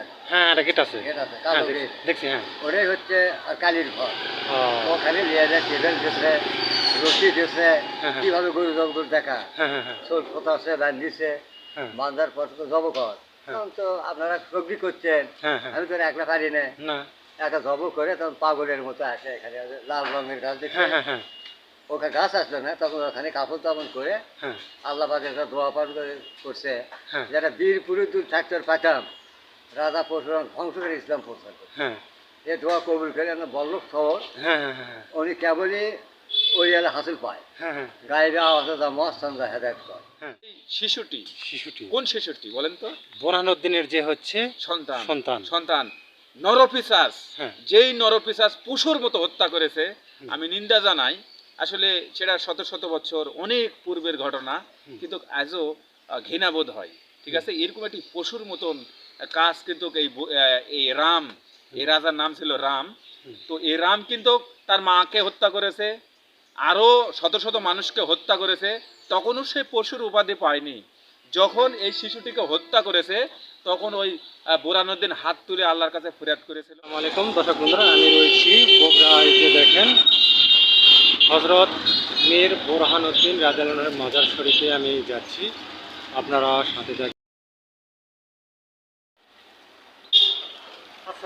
থাকে হ্যাঁ এটা গেট আছে। গেট আছে কালো দেখছি- হ্যাঁ। ওটাই হচ্ছে আর ঘর। ও। ওখানে নিয়ে যায় টেবিল দিয়েছে রশি দিয়েছে। কীভাবে গরু জবর দেখা? সোল কথা আছে রান দিছে বান্ধার পর তো জব কর। তো আপনারা সবজি করছেন হ্যাঁ হ্যাঁ। আমি তো একলা পারি না। একটা জব করে তখন পাগলের মতো আসে এখানে লাল রঙের গাছ দেখে হ্যাঁ ওখানে গাছ আসলো না তখন ওখানে কাপড় তাপন করে আল্লাহ পাকে একটা দোয়া পাঠ করে করছে যারা বীর পুরুদুর থাকতে পাইতাম রাজা পরশুরাম ধ্বংস করে ইসলাম প্রচার করে। হ্যাঁ। এই দোয়া কবুল করে আমরা বল্লভ খবর হ্যাঁ হ্যাঁ উনি কেবলই ওই এলা হাসিল পায়। গায়ে আওয়াজ দা হেদায়ত কর। শিশুটি শিশুটি। কোন শিশুটি বলেন তো? বোরহানুদ্দিনের যে হচ্ছে সন্তান। সন্তান। সন্তান। নরপিসাস। হ্যাঁ। যেই নরপিসাস পশুর মতো হত্যা করেছে আমি নিন্দা জানাই। আসলে সেটা শত শত বছর অনেক পূর্বের ঘটনা কিন্তু আজও ঘৃণাবোধ হয়। ঠিক আছে? এরকম একটি পশুর মতন কাজ কিন্তু এই এই রাম, এই রাজার নাম ছিল রাম। তো এই রাম কিন্তু তার মাকে হত্যা করেছে আরও শত শত মানুষকে হত্যা করেছে, তখনও সে পশুর উপাধি পায়নি। যখন এই শিশুটিকে হত্যা করেছে, তখন ওই বোরানুদ্দিন হাত তুলে আল্লাহর কাছে ফরিয়াদ করেছিল। আলাইকুম, দর্শক বন্ধুরা, আমি রয়েছি দেখেন। হজরত মীর বোরহানুদ্দিন রাজালানের মাজার শরীফে আমি যাচ্ছি। আপনারা সাথে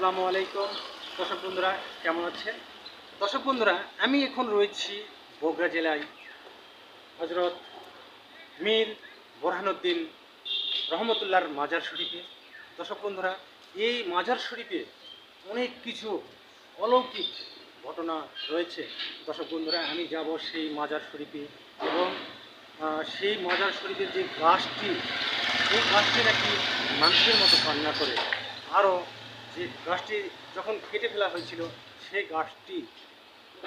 আসসালামু আলাইকুম। দর্শক বন্ধুরা, কেমন আছেন? দর্শক বন্ধুরা, আমি এখন রয়েছি বগুড়া জেলায়। হজরত মীর বোরহানুদ্দিন রহমতুল্লাহর মাজার শরীফে। দর্শক বন্ধুরা, এই মাজার শরীফে অনেক কিছু অলৌকিক ঘটনা রয়েছে। দর্শক বন্ধুরা, আমি যাব সেই মাজার শরীফে এবং সেই মাজার শরীফের যে গাছটি এই গাছটি নাকি মানুষের মতো কান্না করে। আরও যে গাছটি যখন কেটে ফেলা হয়েছিল, সেই গাছটি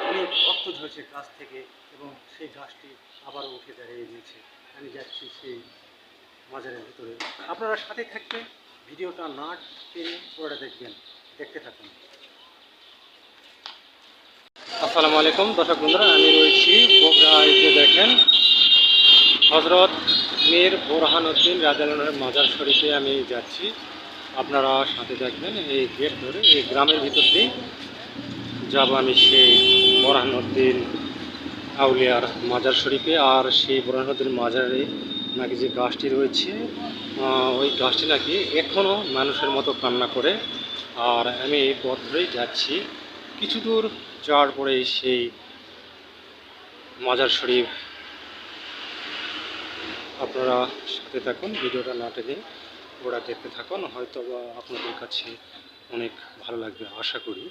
অনেক রক্ত ঝরছে গাছ থেকে এবং সেই গাছটি আবারও উঠে দাঁড়িয়ে গিয়েছে আমি যাচ্ছি সেই মাজারের ভিতরে। আপনারা সাথে থাকবেন, ভিডিওটা না টেনে পুরোটা দেখবেন। দেখতে থাকুন। আসসালামু আলাইকুম, দর্শক বন্ধুরা, আমি রয়েছি বগুড়ায় যে দেখেন, হজরত মীর বোরহান উদ্দিন রাজালানের মাজার শরীফে আমি যাচ্ছি। আপনারা সাথে থাকবেন এই গেট ধরে, এই গ্রামের ভিতর দিয়ে যাব আমি সেই বোরহানুদ্দিন আউলিয়ার মাজার শরীফে। আর সেই বোরহানুদ্দিন মাজারে নাকি যে গাছটি রয়েছে ওই গাছটি নাকি এখনও মানুষের মতো কান্না করে। আর আমি এই পথ ধরেই যাচ্ছি। কিছু দূর যাওয়ার পরেই সেই মাজার শরীফ। আপনারা সাথে থাকুন, ভিডিওটা না টেনে। ওরা দেখতে থাকুন, হয়তো বা আপনাদের কাছে অনেক ভালো লাগবে, আশা করি।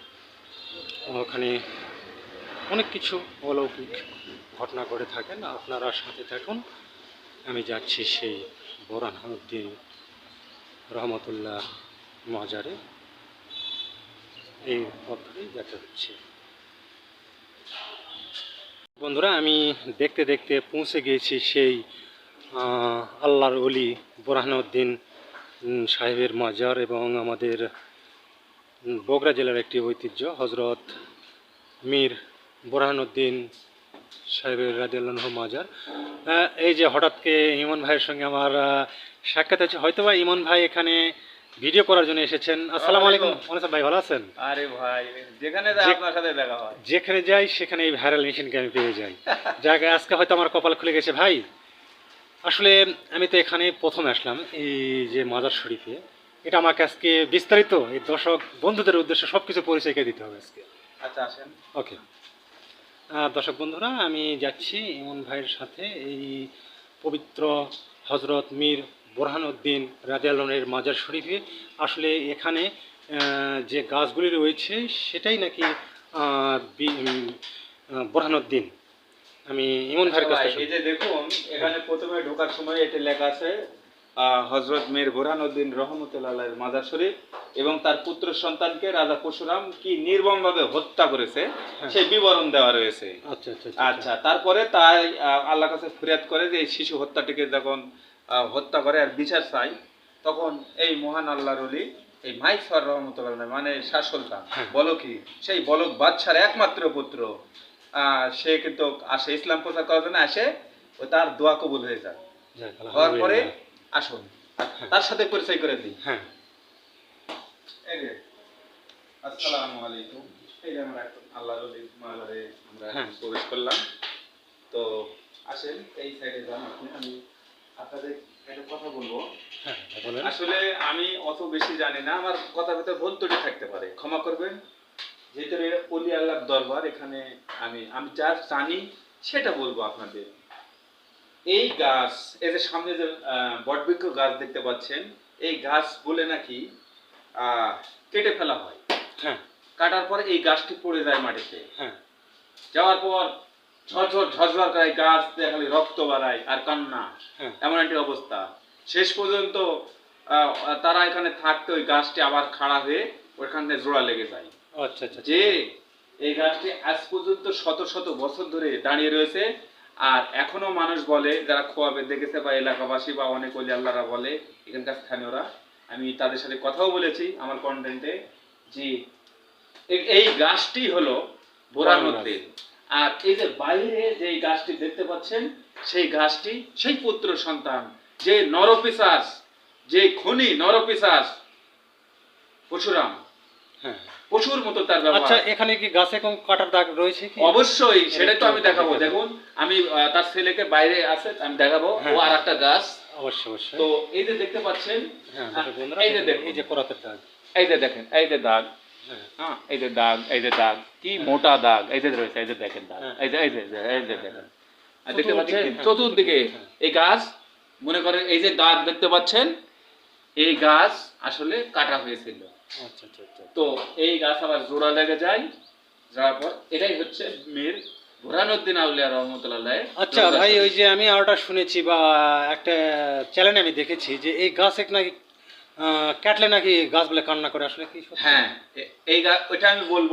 ওখানে অনেক কিছু অলৌকিক ঘটনা ঘটে থাকেন আপনারা সাথে থাকুন। আমি যাচ্ছি সেই বোরহানুদ্দিন রহমতুল্লাহ মাজারে। এই পথেই দেখা হচ্ছে। বন্ধুরা, আমি দেখতে দেখতে পৌঁছে গিয়েছি সেই আল্লাহর অলি বোরহানুদ্দিন সাহেবের মাজার এবং আমাদের বগুড়া জেলার একটি ঐতিহ্য হজরত মীর বোরহানুদ্দিন সাহেবের রাজিয়াল্লাহ মাজার। এই যে হঠাৎকে ইমন ভাইয়ের সঙ্গে আমার সাক্ষাৎ হচ্ছে হয়তো বা ইমন ভাই এখানে ভিডিও করার জন্য এসেছেন। আসসালামু আলাইকুম। অনেক ভাই ভালো আছেন? আরে ভাই যেখানে যাই আপনার সাথে দেখা হয়। যেখানে যাই সেখানে এই ভাইরাল মেশিনকে আমি পেয়ে যাই। যাক আজকে হয়তো আমার কপাল খুলে গেছে। ভাই আসলে আমি তো এখানে প্রথম আসলাম এই যে মাজার শরীফে। এটা আমাকে আজকে বিস্তারিত এই দর্শক বন্ধুদের উদ্দেশ্যে সব কিছু পরিচয়কে দিতে হবে আজকে। আচ্ছা আসেন। ওকে। দর্শক বন্ধুরা আমি যাচ্ছি ইমন ভাইয়ের সাথে এই পবিত্র হজরত মীর বোরহানুদ্দিন রাজিয়ালনের মাজার শরীফে। আসলে এখানে যে গাছগুলি রয়েছে সেটাই নাকি আহ, বি- উম, আহ, বোরহানুদ্দিন আমি ইমন ভাইয়ের কাছে আচ্ছা এই যে দেখুন এখানে প্রথমে ঢোকার সময় এটি লেখা আছে হজরত মীর বোরহানুদ্দিন মাজার শরীফ এবং তার পুত্র সন্তানকে রাজা পরশুরাম কি নির্মমভাবে হত্যা করেছে হ্যাঁ। সেই বিবরণ দেওয়া রয়েছে আচ্ছা আচ্ছা আচ্ছা তারপরে তাই আহ, আল্লাহর কাছে ফরিয়াদ করে যে এই শিশু হত্যাটিকে যখন হত্যা করে আর বিচার চাই তখন এই মহান আল্লাহর অলি এই মাইসর রহমতুল্লাহ মানে শাহ সুলতান হ্যাঁ। বলকি সেই বলক বাদশার একমাত্র পুত্র সে কিন্তু আসে ইসলাম প্রচার করার জন্য আসে ও তার দোয়া কবুল হয়ে যায় হওয়ার পরে আসুন। তার সাথে পরিচয় করে দিই। হ্যাঁ। আসসালামু আলাইকুম। এই যে আমরা এখন আল্লাহর অলির আমরা হ্যাঁ। প্রবেশ করলাম। তো আসেন এই সাইডে যান আপনি। আমি আপনাদের একটা কথা বলব। হ্যাঁ আসলে আমি অত বেশি জানি না আমার কথার ভিতরে ভুল ত্রুটি থাকতে পারে। ক্ষমা করবেন। এটা অলি আল্লাহর দরবার এখানে আমি আমি যা জানি সেটা বলব আপনাদের। এই গাছ এই যে সামনে যে বটবৃক্ষ গাছ দেখতে পাচ্ছেন এই গাছ বলে নাকি কেটে ফেলা হয়। হ্যাঁ। কাটার পরে এই গাছটি পড়ে যায় মাটিতে। হ্যাঁ। যাওয়ার পর ঝরঝর ঝরঝর করে গাছ দিয়ে খালি রক্ত বাড়ায় আর কান্না। হ্যাঁ। এমন একটি অবস্থা। শেষ পর্যন্ত আহ, তারা এখানে থাকতে ওই গাছটি আবার খাড়া হয়ে ওইখানে জোড়া লেগে যায়। যে এই গাছটি আজ পর্যন্ত শত শত বছর ধরে দাঁড়িয়ে রয়েছে। আর এখনও মানুষ বলে যারা খোয়াবে দেখেছে বা এলাকাবাসী বা অনেক অলি আল্লাহরা বলে এখানকার স্থানীয়রা আমি তাদের সাথে কথাও বলেছি আমার কন্টেন্টে যে এই গাছটি হলো বোরানুদ্দিন আর এই যে বাইরে যে গাছটি দেখতে পাচ্ছেন সেই গাছটি সেই পুত্র সন্তান যে নরপিসাস যে খনি নরপিসাস পরশুরাম। পশুর মতো তার আচ্ছা এখানে কি গাছে কোন কাটার দাগ রয়েছে কি অবশ্যই তো আমি দেখাবো। দেখুন আমি তার ছেলেকে বাইরে আছে আমি দেখাবো ও হ্যাঁ। আর একটা গাছ অবশ্যই অবশ্যই তো এই যে দেখতে পাচ্ছেন হ্যাঁ এই যে দেখুন এই যে করাতের দাগ এই যে দেখেন এই যে দাগ হ্যাঁ হ্যাঁ এই যে দাগ এই যে দাগ কি মোটা দাগ এই যে রয়েছে এই যে দেখেন দাগ হ্যাঁ। এই যে এই যে এই যে, দেখেন আর দেখতে চতুর্দিকে, পাচ্ছেন হ্যাঁ, চতুর্দিকে হ্যাঁ। এই গাছ মনে করেন এই যে দাগ দেখতে পাচ্ছেন এই গাছ আসলে কাটা হয়েছিল আচ্ছা আচ্ছা আচ্ছা তো এই গাছ আবার জোড়া লেগে যায় যাওয়ার পর এটাই হচ্ছে মীর বুরহানুদ্দিন আউলিয়া রহমতুল্লাহ। আচ্ছা ভাই ওই যে আমি আরোটা শুনেছি বা একটা চ্যানেলে আমি দেখেছি যে এই গাছ এক নাকি আহ, কাটলে নাকি গাছ বলে কান্না করে আসলে কি হ্যাঁ এই ওইটা আমি বলব।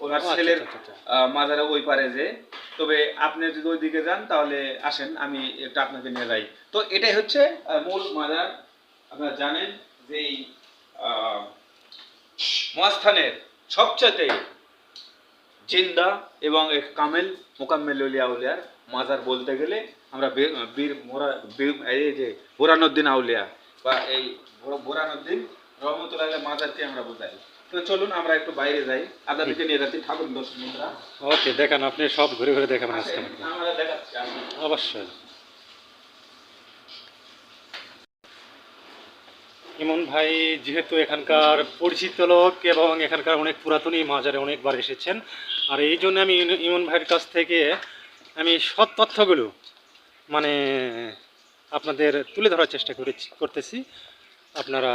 ওনার আচ্ছা, ছেলের আচ্ছা, আচ্ছা। আহ, মাজারে ওই পারে যে। তবে আপনি যদি ওই দিকে যান তাহলে আসেন আমি এটা আপনাকে নিয়ে যাই। তো এটাই হচ্ছে আহ, মূল মাজার। আপনারা জানেন যে এই আহ, মহাস্থানের সবচেয়ে জিন্দা এবং এক কামেল মোকাম্মেল উলিয়া উলিয়ার মাজার বলতে গেলে আমরা বীর মোরা এই যে বোরানুদ্দিন আউলিয়া বা এই বোরা- বোরানুদ্দিন রহমতুল্লাহ মাজারকে আমরা বোঝাই। তো চলুন আমরা একটু বাইরে যাই। আপনাদেরকে নিয়ে যাচ্ছি ঠাকুর দর্শন ওকে দেখান আপনি সব ঘুরে ঘুরে দেখাবেন আজকে আমরা দেখাচ্ছি অবশ্যই। ইমন ভাই যেহেতু এখানকার পরিচিত লোক এবং এখানকার অনেক পুরাতনই মাজারে অনেকবার এসেছেন, আর এই জন্য আমি ইমন ভাইয়ের কাছ থেকে আমি সৎ তথ্যগুলো মানে আপনাদের তুলে ধরার চেষ্টা করেছি, করতেছি। আপনারা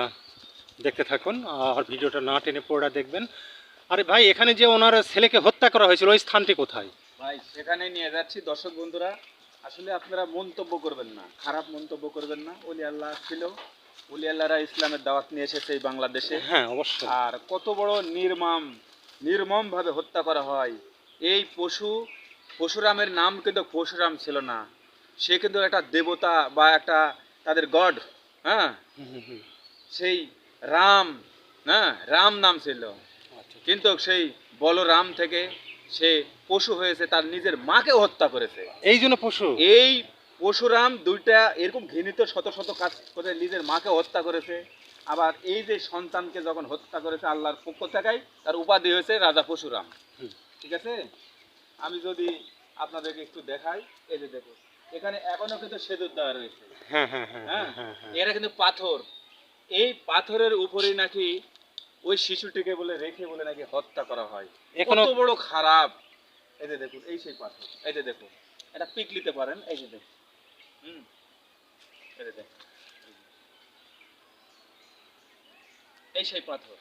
দেখতে থাকুন, আর ভিডিওটা না টেনে পড়া দেখবেন। আরে ভাই, এখানে যে ওনার ছেলেকে হত্যা করা হয়েছিল, ওই স্থানটি কোথায়? ভাই, সেখানে নিয়ে যাচ্ছি। দর্শক বন্ধুরা, আসলে আপনারা মন্তব্য করবেন না, খারাপ মন্তব্য করবেন না। ওলি আল্লাহ ছিল ওলি আল্লাহরা ইসলামের দাওয়াত নিয়ে এসেছে এই বাংলাদেশে। হ্যাঁ অবশ্যই। আর কত বড় নির্মম নির্মম ভাবে হত্যা করা হয়। এই পশু পশুরামের নাম কিন্তু পশুরাম ছিল না। সে কিন্তু একটা দেবতা বা একটা তাদের গড হ্যাঁ। সেই রাম হ্যাঁ? রাম নাম ছিল। আচ্ছা। কিন্তু সেই বলরাম থেকে সে পশু হয়েছে তার নিজের মাকে হত্যা করেছে। এই জন্য পশু? এই পশুরাম দুইটা এরকম ঘৃণিত শত শত কাজ করে নিজের মাকে হত্যা করেছে। আবার এই যে সন্তানকে যখন হত্যা করেছে আল্লাহর পক্ষ থেকেই তার উপাধি হয়েছে রাজা পশুরাম হুম। ঠিক আছে? আমি যদি আপনাদেরকে একটু দেখাই এই যে দেখো এখানে এখনও কিন্তু সেতুর দেওয়া রয়েছে। হ্যাঁ হ্যাঁ হ্যাঁ হ্যাঁ? এরা কিন্তু পাথর। এই পাথরের উপরে নাকি ওই শিশুটিকে বলে রেখে বলে নাকি হত্যা করা হয়। এখনও কত বড় খারাপ। এই যে দেখুন এই সেই পাথর। এই যে দেখুন এটা পিক নিতে পারেন এই যে দেখুন। হুম। এই সেই পাথর।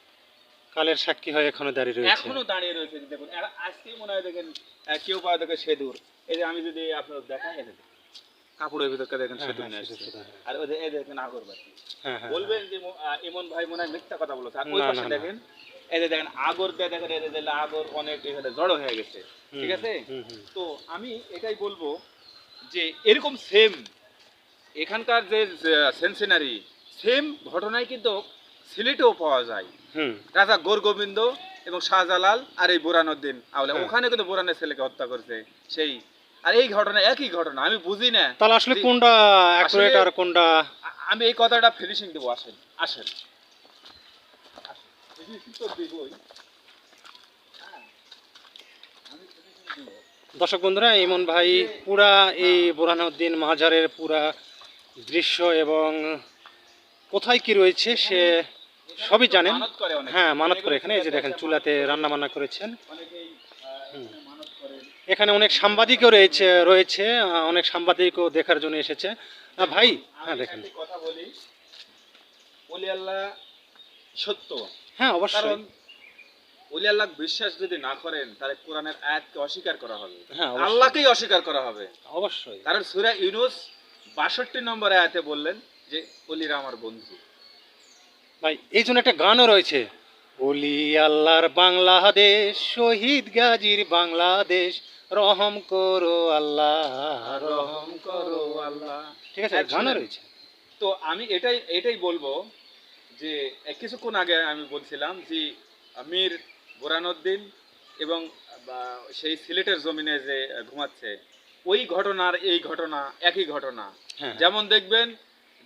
কালের সাক্ষী হয়ে এখনও দাঁড়িয়ে রয়েছে। এখনও দাঁড়িয়ে রয়েছে দেখুন। এরা আজকেই মনে হয় দেখেন কেউ দেখে সেদুর এই যে আমি যদি আপনার দেখাই কাপড়ের দেখেন হ্যাঁ, সেদুর হ্যাঁ, নিয়ে আসছে। আর ওই যে এই দেখেন আগরবাতি। হ্যাঁ, বলবেন যে ইমন ভাই মনে হয় মিথ্যা কথা বলেছে। আর ওই পাশে। দেখেন এই যে দেখেন আগর দিয়ে দেখেন এই যে আগর অনেক এখানে জড়ো হয়ে গেছে। ঠিক আছে। তো আমি এটাই বলব যে এরকম সেম এখানকার যে সেন্সিনারি সেম ঘটনায় কিন্তু সিলেটেও পাওয়া যায়। রাজা গোরগোবিন্দ এবং শাহজালাল আর এই বুরানুদ্দিন আউলে হ্যাঁ। ওখানে কিন্তু বুরানের ছেলেকে হত্যা করছে সেই। আর এই ঘটনা একই ঘটনা আমি বুঝি না। তাহলে আসলে কোনটা অ্যাকুরেট আর কোনটা আমি এই কথাটা ফিনিশিং দেবো আসেন আসেন। দর্শক বন্ধুরা ইমন ভাই পুরা এই বোরহানুদ্দিন মাজারের পুরা দৃশ্য এবং কোথায় কি রয়েছে সে সবই জানেন। হ্যাঁ মানত করে এখানে এই যে দেখেন চুলাতে রান্না বান্না করেছেন। এখানে অনেক সাংবাদিকও রয়েছে রয়েছে অনেক সাংবাদিকও দেখার জন্য এসেছে। ভাই হ্যাঁ দেখেন। কথা বলি। ওলি আল্লাহ সত্য। হ্যাঁ অবশ্যই। ওলি আল্লাহ বিশ্বাস যদি না করেন তাহলে কোরআনের আয়াতকে অস্বীকার করা হবে। হ্যাঁ। আল্লাহকেই অস্বীকার করা হবে। অবশ্যই। কারণ সুরা ইউনুস বাষট্টি নম্বর আয়াতে বললেন যে অলিরা আমার বন্ধু। ভাই এই জন্য একটা গানও রয়েছে। অলি আল্লাহর বাংলাদেশ শহীদ গাজীর বাংলাদেশ রহম করো আল্লাহ রহম করো আল্লাহ। ঠিক আছে গানও রয়েছে। তো আমি এটাই এটাই বলব যে কিছুক্ষণ আগে আমি বলছিলাম যে আমির বোরানুদ্দিন এবং সেই সিলেটের জমিনে যে ঘুমাচ্ছে ওই ঘটনার এই ঘটনা একই ঘটনা। যেমন দেখবেন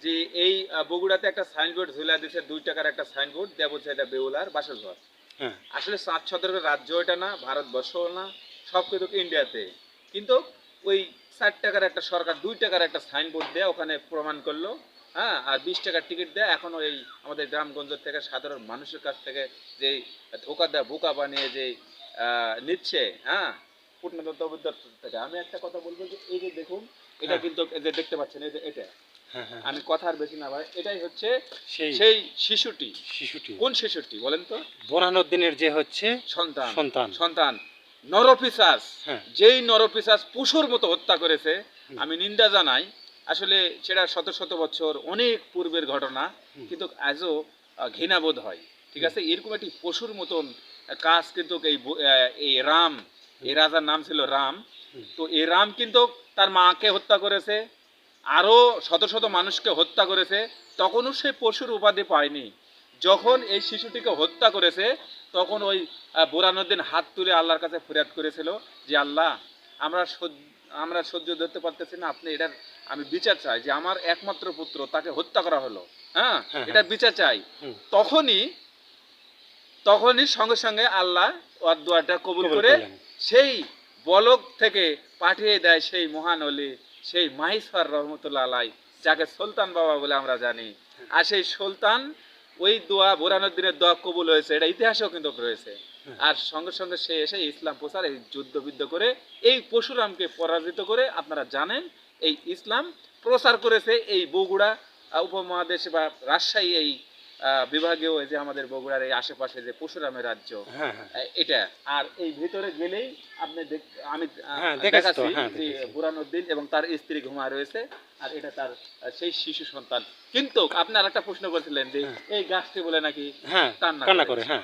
যে এই বগুড়াতে একটা সাইনবোর্ড ঝুলা দিচ্ছে দুই টাকার একটা সাইনবোর্ড দেওয়া বলছে এটা বেউলার বাসর ঘর হ্যাঁ। আসলে সাত সদরের রাজ্য এটা না ভারতবর্ষও না সব কিন্তু ইন্ডিয়াতে। কিন্তু ওই ষাট টাকার একটা সরকার দুই টাকার একটা সাইনবোর্ড দেয় ওখানে প্রমাণ করল হ্যাঁ আর বিশ টাকার টিকিট দেয় এখন ওই আমাদের গ্রামগঞ্জ থেকে সাধারণ মানুষের কাছ থেকে যে ধোকা দেয় বোকা বানিয়ে যে আহ, নিচ্ছে হ্যাঁ কূটনৈতিক থেকে। আমি একটা কথা বলব যে এই যে দেখুন এটা হ্যাঁ। কিন্তু এই যে দেখতে পাচ্ছেন এই যে এটা। হ্যাঁ হ্যাঁ। আমি কথা আর বেশি না ভাই এটাই হচ্ছে সেই। সেই শিশুটি। শিশুটি। কোন শিশুটি বলেন তো? বোরহানুদ্দিনের যে হচ্ছে সন্তান। সন্তান। সন্তান। নরপিসাস। যেই নরপিসাস পশুর মতো হত্যা করেছে আমি নিন্দা জানাই। আসলে সেটা শত শত বছর অনেক পূর্বের ঘটনা কিন্তু আজও ঘৃণাবোধ হয়। ঠিক আছে? এরকম একটি পশুর মতন কাজ কিন্তু এই রাম এই রাজার নাম ছিল রাম। তো এই রাম কিন্তু তার মাকে হত্যা করেছে আরও শত শত মানুষকে হত্যা করেছে তখনও সে পশুর উপাধি পায়নি। যখন এই শিশুটিকে হত্যা করেছে তখন ওই বোরানুদ্দিন হাত তুলে আল্লাহর কাছে ফরিয়াদ করেছিল যে আল্লাহ আমরা আমরা সহ্য ধরতে পারতেছি না আপনি এটার আমি বিচার চাই যে আমার একমাত্র পুত্র তাকে হত্যা করা হলো। হ্যাঁ? হ্যাঁ, এটার বিচার চাই। তখনই তখনই সঙ্গে সঙ্গে আল্লাহ ওর দোয়াটা কবুল করে সেই বলক থেকে পাঠিয়ে দেয় সেই মহান অলি সেই মাহিসর রহমতুল্লাহ আলাই যাকে সুলতান বাবা বলে আমরা জানি। আর সেই সুলতান ওই দোয়া বোরানুদ্দিনের দোয়া কবুল হয়েছে এটা ইতিহাসেও কিন্তু রয়েছে। আর সঙ্গে সঙ্গে সে এসে ইসলাম প্রচার এই যুদ্ধ বিদ্ধ করে এই পশুরামকে পরাজিত করে আপনারা জানেন এই ইসলাম প্রচার করেছে এই বগুড়া উপমহাদেশ বা রাজশাহী এই বিভাগেও যে আমাদের বগুড়ার এই আশেপাশে যে পশুরামের রাজ্য হ্যাঁ হ্যাঁ। এটা। আর এই ভিতরে গেলেই আপনি আমি হ্যাঁ, দেখাচ্ছি হ্যাঁ, এবং তার স্ত্রী ঘুমা রয়েছে আর এটা তার সেই শিশু সন্তান। কিন্তু আপনি প্রশ্ন করেছিলেন যে হ্যাঁ। এই গাছটি বলে নাকি কান্না করে। হ্যাঁ।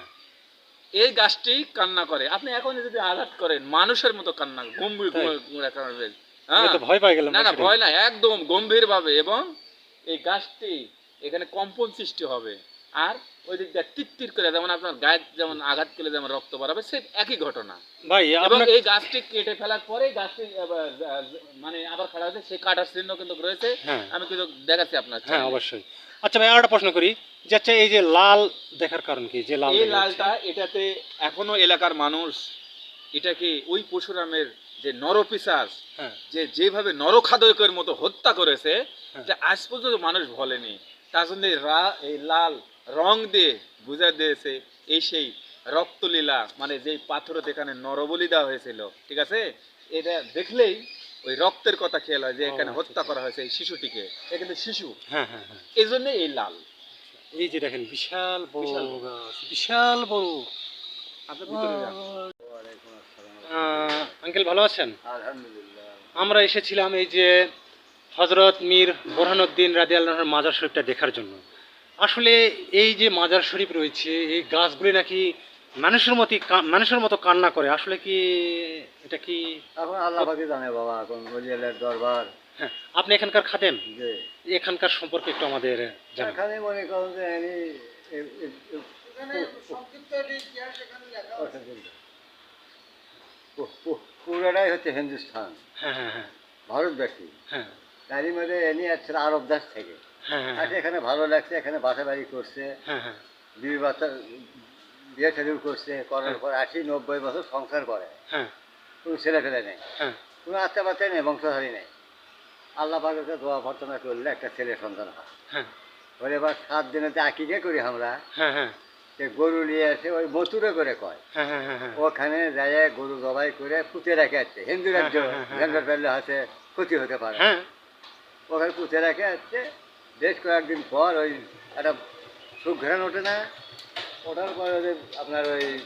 এই গাছটি কান্না করে। আপনি এখন যদি আঘাত করেন মানুষের মতো কান্না গম্ভীর? কান্না ভয় পাই গেলাম না না ভয় না একদম গম্ভীর ভাবে এবং এই গাছটি এখানে কম্পন সৃষ্টি হবে। আর ওই দিক দিয়ে টির করে যেমন আপনার গায়ে যেমন আঘাত করলে যেমন রক্ত বাড়াবে সে একই ঘটনা। ভাই এবং এই গাছটি কেটে ফেলার পরে গাছটি মানে আবার খাড়া হয়েছে সেই কাটার চিহ্ন কিন্তু রয়েছে। হ্যাঁ। আমি কিন্তু দেখাচ্ছি আপনার হ্যাঁ অবশ্যই। আচ্ছা ভাই আর একটা প্রশ্ন করি। যে আচ্ছা এই যে লাল দেখার কারণ কি? যে লাল এই লালটা এটাতে এখনও এলাকার মানুষ এটাকে ওই পশুরামের যে নরপিসাস হ্যাঁ। যে যেভাবে নরখাদকের মতো হত্যা করেছে হ্যাঁ। যে আজ পর্যন্ত মানুষ বলেনি তার জন্য এই রা- এই লাল রং দিয়ে বুঝা দিয়েছে এই সেই রক্তলীলা মানে যেই পাথর এখানে নরবলি দেওয়া হয়েছিল ঠিক আছে? এটা দেখলেই ওই রক্তের কথা খেয়াল হয় যে এখানে আচ্ছা, হত্যা আচ্ছা। করা হয়েছে এই শিশুটিকে। এখানে শিশু। হ্যাঁ হ্যাঁ হ্যাঁ। এই জন্য এই লাল। এই যে দেখেন বিশাল বড় বিশাল বড়। ভিতরে যান। আঙ্কেল ভালো আছেন? আলহামদুলিল্লাহ। আমরা এসেছিলাম এই যে হজরত মীর বোরহানুদ্দিন রাজি আল্লাহর মাজার শরীফটা দেখার জন্য। আসলে এই যে মাজার শরীফ রয়েছে এই গাছগুলি নাকি মানুষের মতো মানুষের মতো কান্না করে। আসলে কি এটা কি এখন আল্লাহ পাকে জানে বাবা এখন দরবার। হ্যাঁ আপনি এখানকার খাতেন যে এখানকার সম্পর্কে একটু আমাদের জানান। এখানে মনে করুন যে পুরোটাই হচ্ছে হিন্দুস্তান হ্যাঁ হ্যাঁ হ্যাঁ। ভারতবাসী। হ্যাঁ। তারই মধ্যে এনি আসছে আরব দেশ থেকে। হ্যাঁ হ্যাঁ আচ্ছা এখানে ভালো লাগছে এখানে বাসা বাড়ি করছে। হ্যাঁ হ্যাঁ। বিবি বাচ্চা বিয়ে শেডিউল করছে করার হ্যাঁ। পর আশি নব্বই বছর সংসার করে। হ্যাঁ। কোনো ছেলে ফেলে নেই। হ্যাঁ। কোনো আত্মা পাত্তা নেই বংশধারী নেই। আল্লাহ পাকে দোয়া প্রার্থনা করলে একটা ছেলে সন্তান হয়। হ্যাঁ। ওর এবার সাত দিনেতে আকিকে করি আমরা হ্যাঁ হ্যাঁ। সে গরু নিয়ে আসে ওই মথুরে করে কয়। হ্যাঁ হ্যাঁ হ্যাঁ হ্যাঁ। ওখানে যায় গরু জবাই করে পুঁতে রেখে আছে হিন্দু রাজ্য হ্যাঁ, হ্যাঁ, হ্যাঁ, ফেললে হাতে ক্ষতি হতে পারে। হ্যাঁ। ওখানে পুঁতে রেখে আছে বেশ কয়েকদিন পর ওই একটা সুঘ্রাণ ওঠে না। ওঠার পর ওদের আপনার ওই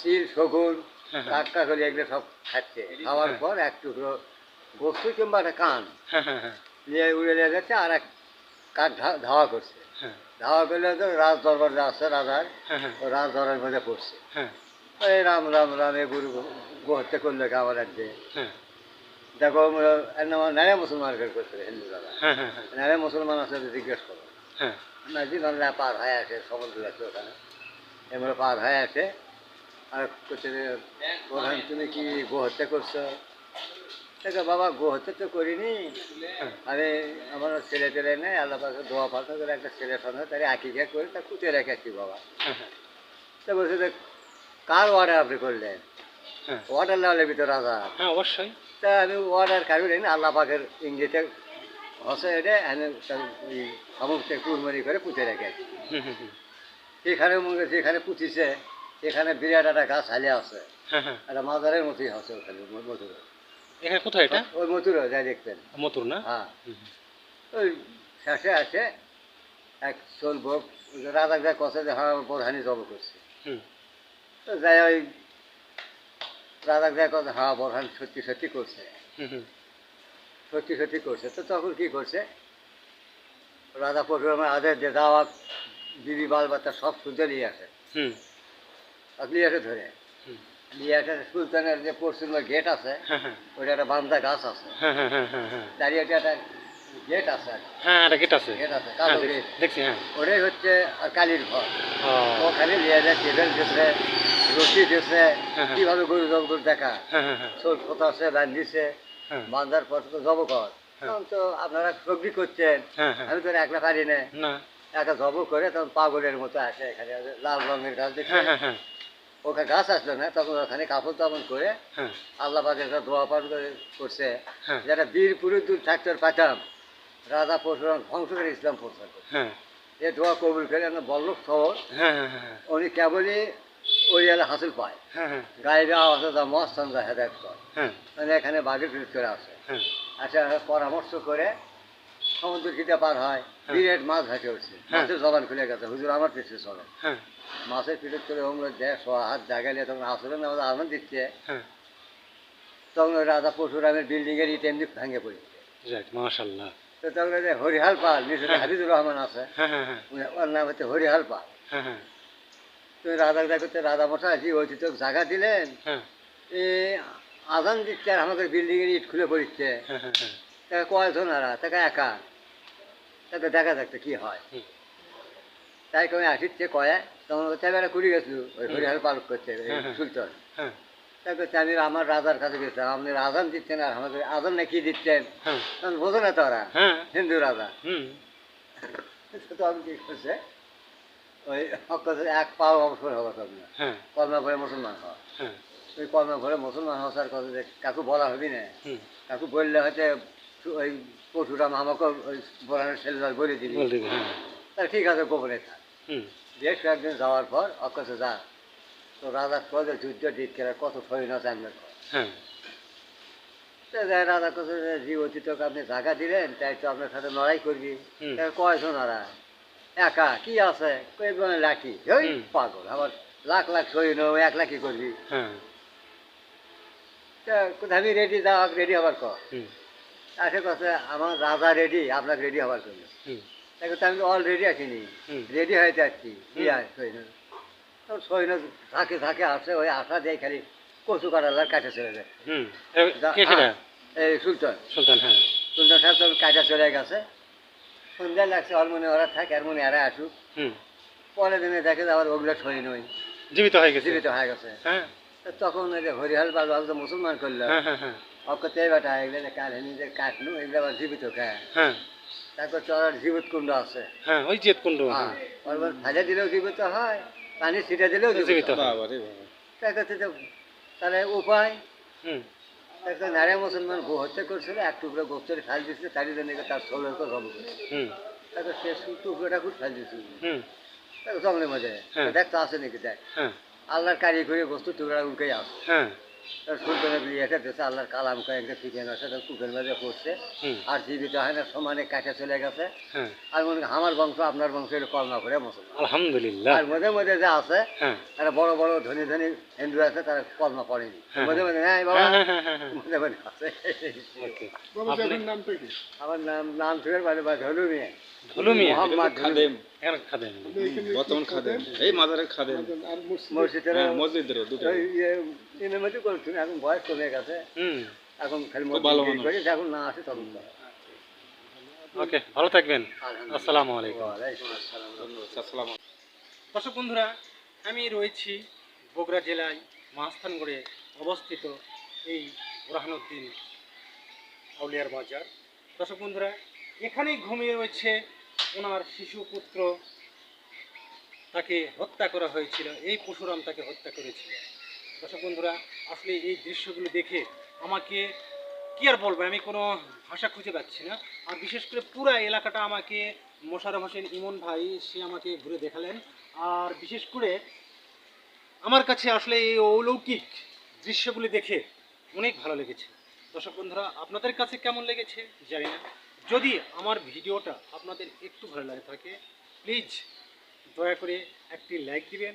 শিল শগুন হ্যাঁ, হ্যাঁ। কাক এগুলো সব খাচ্ছে। খাওয়ার হ্যাঁ। পর এক টুকরো বস্তু কিংবা একটা কান নিয়ে উড়ে নিয়ে যাচ্ছে আর এক কাক ধাওয়া করছে। ধাওয়া করলে তো রাজ দরবার আছে রাজার ও রাজ দরবারের মধ্যে পড়ছে। এই রাম রাম রাম এ গুরু গোহত্যা করলে আমার হ্যাঁ। দেখো নারে মুসলমান করছে হিন্দু দাদা। হ্যাঁ হ্যাঁ হ্যাঁ। নারে মুসলমান আছে জিজ্ঞেস করো। হ্যাঁ। নাজি বাংলা পার হয়ে আসে সমুদ্র আছে ওখানে। এমন পার হয়ে আসে আর করছে প্রধান তুমি কি গোহত্যা করছ? দেখো বাবা গোহত্যা তো করিনি। আরে আমার ছেলে টেলে নেই আল্লাহ পাকে দোয়া পাঠা করে একটা ছেলে সঙ্গে তার আঁকিকে করে তা কুটে রেখেছি বাবা। তা বলছে যে কার অর্ডার আপনি করলেন? অর্ডার লেওয়ালের ভিতরে রাজা হ্যাঁ অবশ্যই। তা আমি অর্ডার কারণ না আল্লাহ পাকের ইংরেজিতে হসে এটা তার ওই সমস্ত করে পুঁতে মনে হয় যেখানে পুঁতিছে সেখানে বিরাট একটা গাছ হালিয়ে আছে। হ্যাঁ হ্যাঁ। একটা মাজারের মতোই আছে ওখানে মধুর। এখানে কোথায় এটা? ওই মধুর যাই দেখতেন মতুর না? হ্যাঁ। ওই শেষে আছে এক চলবো রাজা যা কথা যে হ্যাঁ প্রধানই জব করছে। তো যাই ওই রাজা যা কথা হ্যাঁ প্রধান সত্যি সত্যি করছে। সত্যি সত্যি করছে। তো তখন কি করছে? রাজা পরশুরামের আদেশ যে দাওয়াত বিবি বাল বাচ্চা সব শুনতে নিয়ে আসে। নিয়ে আসে ধরে। নিয়ে আসে সুলতানের যে পশ্চিম গেট আছে হ্যাঁ হ্যাঁ। ওইটা একটা বান্দা গাছ আছে। দাঁড়িয়ে একটা গেট আছে হ্যাঁ একটা গেট আছে। গেট আছে কালো গেট। দেখছি হ্যাঁ। ওটাই হচ্ছে কালীর ঘর। ওখানে নিয়ে যায় টেবিল দিচ্ছে হ্যাঁ, হ্যাঁ। কীভাবে গরু করে দেখা? হ্যাঁ হ্যাঁ হ্যাঁ। সোল কোথা আছে রান্ধিছে হ্যাঁ। বান্ধার পর তো জব কর। হ্যাঁ। তখন তো আপনারা সবজি করছেন হ্যাঁ হ্যাঁ। আমি তো একলা পারি না। একটা জব করে তখন পাগলের মতো আসে এখানে লাল রঙের গাছ দেখে হ্যাঁ হ্যাঁ হ্যাঁ। ওখানে গাছ আসলো না তখন ওখানে কাপড় তাপন করে হ্যাঁ। আল্লাহ পাকে একটা দোয়া পাঠ করে করছে হ্যাঁ। যেটা বীর পুরুদুর থাকতে পাতাম রাজা পরশুরাম ধ্বংস করে ইসলাম প্রচার করে হ্যাঁ। এ দোয়া কবুল করে বল্লভ শহর হ্যাঁ হ্যাঁ হ্যাঁ। উনি কেবলই ওরিয়ালে হাসিল পায়। দা হেদায়ত কর। মানে এখানে বাঘের ফিরিত করে আসে হ্যাঁ। আচ্ছা পরামর্শ করে সমুদ্র পার হয় হ্যাঁ। বিরাট মাছ ঘাটে উঠছে। হ্যাঁ। মাছের জবান খুলে গেছে। হুজুর আমার পিছিয়ে চলে। মাছের পিঠে চলে ওগুলো দেয় সোয়া হাত জাগাইলে তখন আসলে না আমাদের আনন্দ দিচ্ছে তখন রাজা পরশুরামের বিল্ডিংয়ের ইট এমনি ভেঙে পড়েছে মাশাল্লাহ তো তখন হরিহাল পাল হ্যাঁ। হাবিজুর রহমান আছে। ওর নাম হচ্ছে হরিহাল পাল। তো রাজা দেখতে রাজা মশাই কি ওই তো জায়গা দিলেন। হ্যাঁ। এ আজান দিচ্ছে আর আমাদের বিল্ডিংয়ের ইট খুলে পড়ছে হ্যাঁ হ্যাঁ তাকে কয়জন আর তাকে একা? তাকে দেখা যাচ্ছে কি হয়। তাই কমে আসিচ্ছে কয়ে তখন তাই একটা কুড়ি গেছিল ওই হরিহাল পালক হ্যাঁ। সুলতান। করছে আমি আমার রাজার কাছে গেছিলাম আপনি আজান দিচ্ছেন আর আমাদের আজান না কি দিচ্ছেন? বোঝো না তো ওরা হিন্দু রাজা। হুম। তো আমি কি করছে? ওই অক্ষর এক পাও অবসর হওয়া তখন হ্যাঁ। করে মুসলমান হওয়া। হ্যাঁ। ওই কলমা করে মুসলমান হওয়ার কথা যে কাকু বলা হবি না? কাকু বললে হয়তো ওই পশুরাম আমাকে ওই বোরানের বলে দিবি। হ্যাঁ। ঠিক আছে গোপনে থাক। বেশ কয়েকদিন যাওয়ার পর অক্ষত যা। তো রাজা কত যুদ্ধ ডিট করে কত সৈন্য যাই রাজা কত জি অতীতকে আপনি জায়গা দিলেন তাই তো আপনার সাথে লড়াই করবি। কয়জন ওরা একা কি আছে? লাঠি? ওই পাগল আবার লাখ লাখ সৈন্য এক লাখই করবি। হ্যাঁ। কোথায় আমি রেডি যাওয়া রেডি হবার কর। আসে কথা আমার রাজা রেডি আপনাকে রেডি হবার জন্য। তো আমি অলরেডি আসিনি। রেডি হয়ে যাচ্ছি। সৈন্য তো সৈন্য থাকে থাকে আসে ওই আশা দিয়ে খালি কচু কাটালার কাটে চলে যায়। এই সুলতান। সুলতান হ্যাঁ। সুলতান সাহেব তো কাটা চলে গেছে। সন্ধ্যা লাগছে ওর মনে ওরা থাকে আর মনে এরা আসুক। পরের দিনে দেখে যে আবার ওগুলো সৈন্য জীবিত হয়ে গেছে। জীবিত হয়ে গেছে। হ্যাঁ। তখন ওই যে হরিহাল বাবু তো মুসলমান করল। হ্যাঁ হ্যাঁ হ্যাঁ। অকতে বেটা এগুলো যে কাল হেনি যে কাটনু এগুলো আবার জীবিত খায় হ্যাঁ। তারপর চড়ার জীবিত কুণ্ড আছে। হ্যাঁ ওই জেতকুণ্ড হ্যাঁ ওর দিলেও জীবিত হয় পানি ছিটে দিলেও জীবিত জীবিত হয়। কাছে তো তাহলে উপায়? হুম। একটা নারী মুসলমান গো হত্যা করছিল এক টুকরো গোপ্তরে ফেল দিয়েছিল তারই জন্য তার ষোলোর উপর জম করে হুম। তাকে সে টুকরোটা খুব ফেল দিয়েছিল। তাকে জঙ্গলের মধ্যে। হ্যাঁ। দেখ তো আছে নাকি দেখ। হ্যাঁ। আল্লাহর কারিগরি বস্তু টুকরা উনকেই আসে সুলতানের বিয়েটা দিয়েছে আল্লাহর কালাম কয়ে একটা ফিকেন আছে কুকের মাঝে পড়ছে। আর জীবিত হয় না সমানে কাটে চলে গেছে। হ্যাঁ আর মনে করি আমার বংশ আপনার বংশ এটা কলমা করে মুসলমান। আলহামদুলিল্লাহ। আর মধ্যে মধ্যে যা আছে হ্যাঁ। তারা বড় বড় ধনী ধনী হিন্দু আছে তারা কলমা পড়েনি। হ্যাঁ। মধ্যে মধ্যে হ্যাঁ বাবা। হ্যাঁ হ্যাঁ হ্যাঁ হ্যাঁ মধ্যে মধ্যে আছে। আমার নাম নাম বাজে বাজে হলু মিয়া। ধুলু মিয়া। মোহাম্মদ খাদেম। বর্তমান খাদেম। এই মাজারের খাদেম। মসজিদের? হ্যাঁ মসজিদের দুটো। দিনের মধ্যে করছিল এখন বয়স কমে গেছে। হুম। এখন খালি ভালো মসজিদ মানুষ। এখন না আসে তখন ওকে ভালো থাকবেন। আসসালামু আলাইকুম। আসসালাম দর্শক বন্ধুরা আমি রয়েছি বগুড়া জেলায় মাস্তানগড়ে অবস্থিত এই বুরহানুদ্দিন আউলিয়ার বাজার। দর্শক বন্ধুরা এখানেই ঘুমিয়ে রয়েছে ওনার শিশু পুত্র। তাকে হত্যা করা হয়েছিল এই পশুরাম তাকে হত্যা করেছিল। দর্শক বন্ধুরা, আসলে এই দৃশ্যগুলো দেখে আমাকে কি আর বলব, আমি কোনো ভাষা খুঁজে পাচ্ছি না। আর বিশেষ করে পুরো এলাকাটা আমাকে মোশারফ হোসেন ইমন ভাই, সে আমাকে ঘুরে দেখালেন। আর বিশেষ করে আমার কাছে আসলে এই অলৌকিক দৃশ্যগুলি দেখে অনেক ভালো লেগেছে। দর্শক বন্ধুরা, আপনাদের কাছে কেমন লেগেছে? জানি না। যদি আমার ভিডিওটা আপনাদের একটু ভালো লাগে থাকে প্লিজ দয়া করে একটি লাইক দিবেন।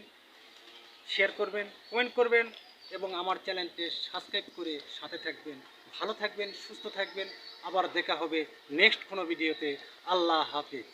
শেয়ার করবেন কমেন্ট করবেন এবং আমার চ্যানেলটি সাবস্ক্রাইব করে সাথে থাকবেন। ভালো থাকবেন, সুস্থ থাকবেন। আবার দেখা হবে নেক্সট কোনো ভিডিওতে আল্লাহ হাফিজ।